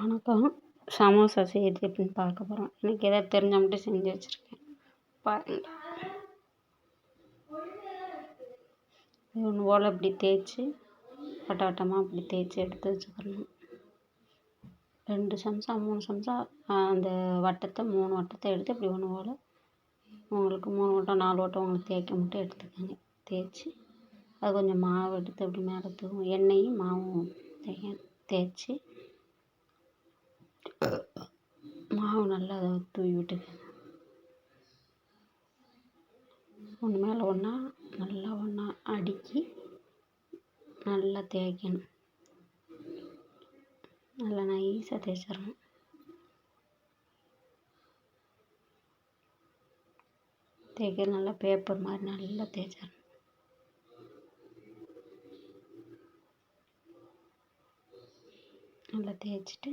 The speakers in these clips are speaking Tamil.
வணக்கம். சமோசா செய்கிறது எப்படின்னு பார்க்க போகிறோம் எனக்கு எதாவது தெரிஞ்சால் மட்டும் செஞ்சு வச்சுருக்கேன். பாருங்கள் ஒன்று போல் இப்படி தேய்ச்சி வட்ட வட்டமாக இப்படி தேய்ச்சி எடுத்து வச்சுக்கணும். ரெண்டு சம்சா மூணு சம்சா அந்த வட்டத்தை மூணு வட்டத்தை எடுத்து இப்படி ஒன்று போல் உங்களுக்கு மூணு வட்டம் நாலு வட்டம் உங்களுக்கு தேய்க்க மட்டும் எடுத்துக்கோங்க. தேய்ச்சி அது கொஞ்சம் மாவு எடுத்து அப்படி மேலே தூவும். எண்ணெயும் மாவும் தேய்க்க தேய்ச்சி மாவு நல்லா அதை தூவி விட்டுக்கங்க ஒன்று மேலே ஒன்றா நல்லா ஒன்றா அடுக்கி நல்லா தேய்க்கணும். நல்லா நைஸாக தேய்ச்சிடணும். தேய்க்க நல்லா பேப்பர் மாதிரி நல்லா தேய்ச்சிடணும். நல்லா தேய்ச்சிட்டு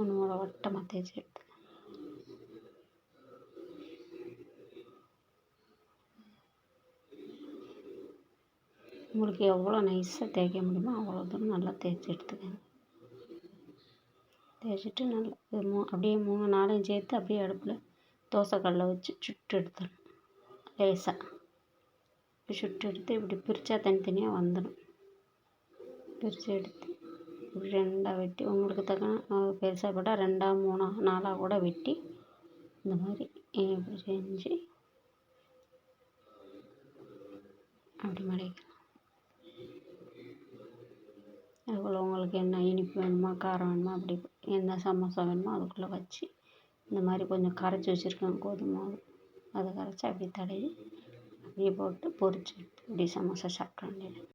உன்னோட வட்டமாக தேய்ச்சி எடுத்து. உங்களுக்கு எவ்வளோ நைஸாக தேய்க்க முடியுமோ அவ்வளோ தூரம் நல்லா தேய்ச்சி எடுத்துக்கோங்க. தேய்ச்சிட்டு நல்லா இது மூ அப்படியே மூணு நாளையும் சேர்த்து அப்படியே அடுப்பில் தோசைக்கல்ல வச்சு சுட்டு எடுத்துடணும். லேசாக சுட்டு எடுத்து இப்படி பிரித்தா தனித்தனியாக வந்துடும். பிரித்து எடுத்து இப்படி ரெண்டாக வெட்டி உங்களுக்கு தக்கன பெருசாக போட்டால் ரெண்டாக மூணாக நாலாக கூட வெட்டி இந்த மாதிரி இப்படி செஞ்சு அப்படி மடிக்கலாம். அதுக்குள்ளே உங்களுக்கு என்ன இனிப்பு வேணுமா காரம் வேணுமா அப்படி என்ன சமோசா வேணுமோ அதுக்குள்ளே வச்சு இந்த மாதிரி கொஞ்சம் கரைச்சி வச்சுருக்கேன் கோதுமை அதை கரைச்சி அப்படியே தடவி அப்படியே போட்டு பொரிச்சு இப்படி சமோசா சாப்பிட வேண்டியது.